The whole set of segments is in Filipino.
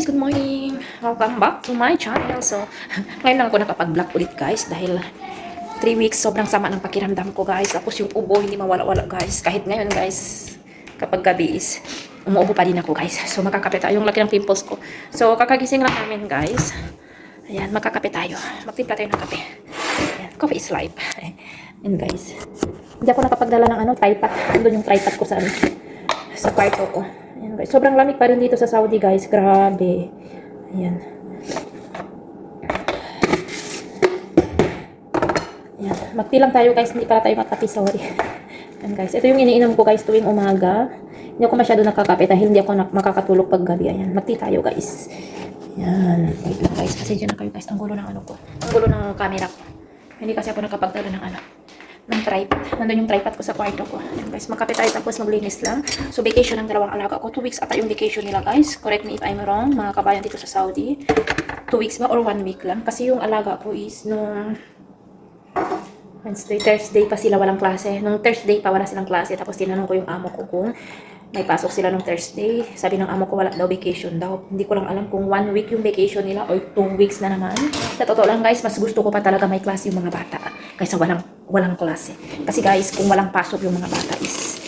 guys, good morning! Welcome back to my channel. So, ngayon lang ako nakapag-vlog ulit guys dahil 3 weeks sobrang sama ng pakiramdam ko guys. Tapos yung ubo hindi mawala-wala guys. Kahit ngayon guys, kapag gabi is umuubo pa din ako guys. So, makakape tayo. Yung laki ng pimples ko. So, kakagising lang namin guys. Ayan, magkakape tayo. Magtimpla tayo ng kape. Ayan, coffee is life. Ayan guys. Hindi ako nakapagdala ng ano, tripod. Andun yung tripod ko sa ano, sa kwarto ko. Ayan guys. Sobrang lamig pa rin dito sa Saudi guys. Grabe. Ayan. Ayan. Magti lang tayo guys. Hindi para tayo matapi. Sorry. Ayan guys. Ito yung iniinom ko guys tuwing umaga. Hindi ako masyado nakakape dahil hindi ako makakatulog pag gabi. Ayan. Magti tayo guys. Ayan. Wait lang guys. Kasi dyan na kayo guys. Ang gulo ng ano ko. Ang gulo ng camera ko. Hindi kasi ako nakapagdala ng ano ng tripod. Nandun yung tripod ko sa kwarto ko. Guys, magkape tayo tapos maglinis lang. So, vacation ng dalawang alaga ko. Two weeks ata yung vacation nila guys. Correct me if I'm wrong, mga kabayan dito sa Saudi. Two weeks ba or one week lang? Kasi yung alaga ko is nung Wednesday, Thursday pa sila walang klase. Nung Thursday pa wala silang klase. Tapos tinanong ko yung amo ko kung may pasok sila nung Thursday. Sabi ng amo ko wala daw vacation daw. Hindi ko lang alam kung one week yung vacation nila or two weeks na naman. Sa totoo lang guys, mas gusto ko pa talaga may klase yung mga bata kaysa walang walang klase. Kasi guys, kung walang pasok yung mga bata is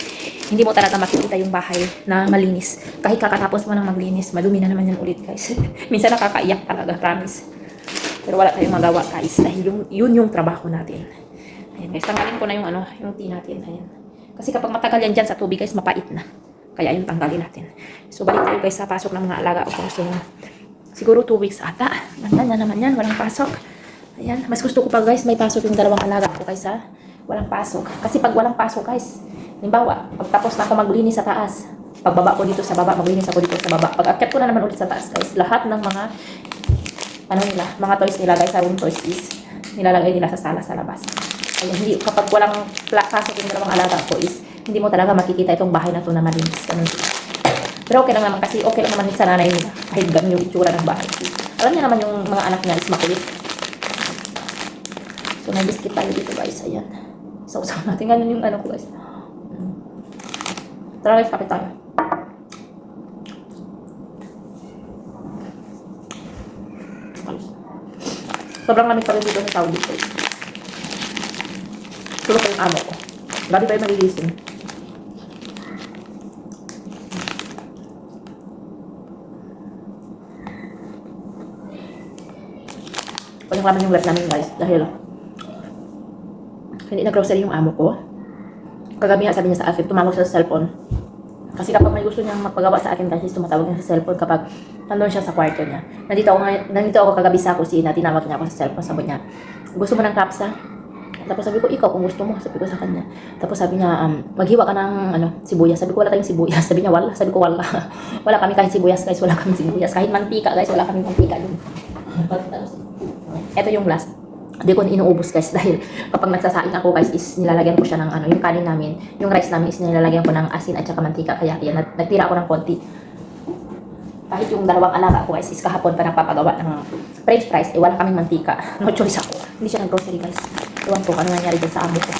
hindi mo talaga makikita yung bahay na malinis. Kahit kakatapos mo nang maglinis, madumi na naman yan ulit guys. Minsan nakakaiyak talaga, promise. Pero wala tayong magawa guys dahil yung, yun yung trabaho natin. Ayan guys, tanggalin ko na yung ano, yung tea natin. Ayan. Kasi kapag matagal yan dyan sa tubig guys, mapait na. Kaya yun tanggalin natin. So balik tayo guys sa pasok ng mga alaga ko. So siguro 2 weeks ata. Nandyan na naman yan, walang pasok. Ayan, mas gusto ko pa guys, may pasok yung dalawang alaga ko kaysa walang pasok. Kasi pag walang pasok guys, halimbawa, pagtapos na ako maglinis sa taas, pagbaba ko dito sa baba, maglinis ako dito sa baba. Pag akyat ko na naman ulit sa taas guys, lahat ng mga ano nila, mga toys nila guys, sa room toys is nilalagay nila sa sala sa labas. Kaya hindi, kapag walang pasok yung dalawang alaga ko is, hindi mo talaga makikita itong bahay na to na malinis. Ganun. Pero okay lang naman kasi okay lang naman sa nanay nila. Kahit ganun yung itsura ng bahay. Alam niya naman yung mga anak niya is makulit. So, may biscuit tayo dito guys. Ayan. Sausaw natin. Ganun yung ano ko guys. Tara guys, kapit tayo. Sobrang lamig pa rin dito sa Saudi. Tulog pa yung amo ko. Gabi pa yung magigising. Walang laman yung rep namin guys. Dahil hindi na grocery yung amo ko. Kagabi nga sabi niya sa akin, tumawag siya sa cellphone. Kasi kapag may gusto niyang magpagawa sa akin guys, tumatawag niya sa cellphone kapag nandun siya sa kwarto niya. Nandito ako, nandito ako kagabi sa kusina, tinawag niya ako sa cellphone, sabi niya, gusto mo ng kapsa? Tapos sabi ko, ikaw kung gusto mo, sabi ko sa kanya. Tapos sabi niya, um, maghiwa ka ng ano, sibuyas. Sabi ko, wala tayong sibuyas. Sabi niya, wala. Sabi ko, wala. wala kami kahit sibuyas, guys. Wala kami sibuyas. Kahit mantika, guys. Wala kami mantika dun. Ito yung last. Hindi ko inuubos guys dahil kapag nagsasaing ako guys is nilalagyan ko siya ng ano, yung kanin namin, yung rice namin is nilalagyan ko ng asin at saka mantika kaya kaya nag- nagtira ako ng konti. Kahit yung dalawang alaga ko guys is kahapon pa nagpapagawa ng french fries, eh wala kaming mantika. No choice ako. Hindi siya nag-grocery guys. Iwan ko ano nangyari dyan sa amo ko.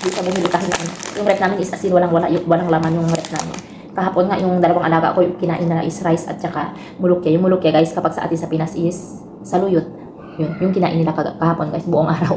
Hindi siya bumili kahit ano. Yung rep namin is asin, walang, wala, yung, walang laman yung rep namin. Kahapon nga yung dalawang alaga ko yung kinain na is rice at saka mulukya. Yung mulukya guys kapag sa atin sa Pinas is saluyot. Yun, yung kinain nila kahapon guys, buong araw.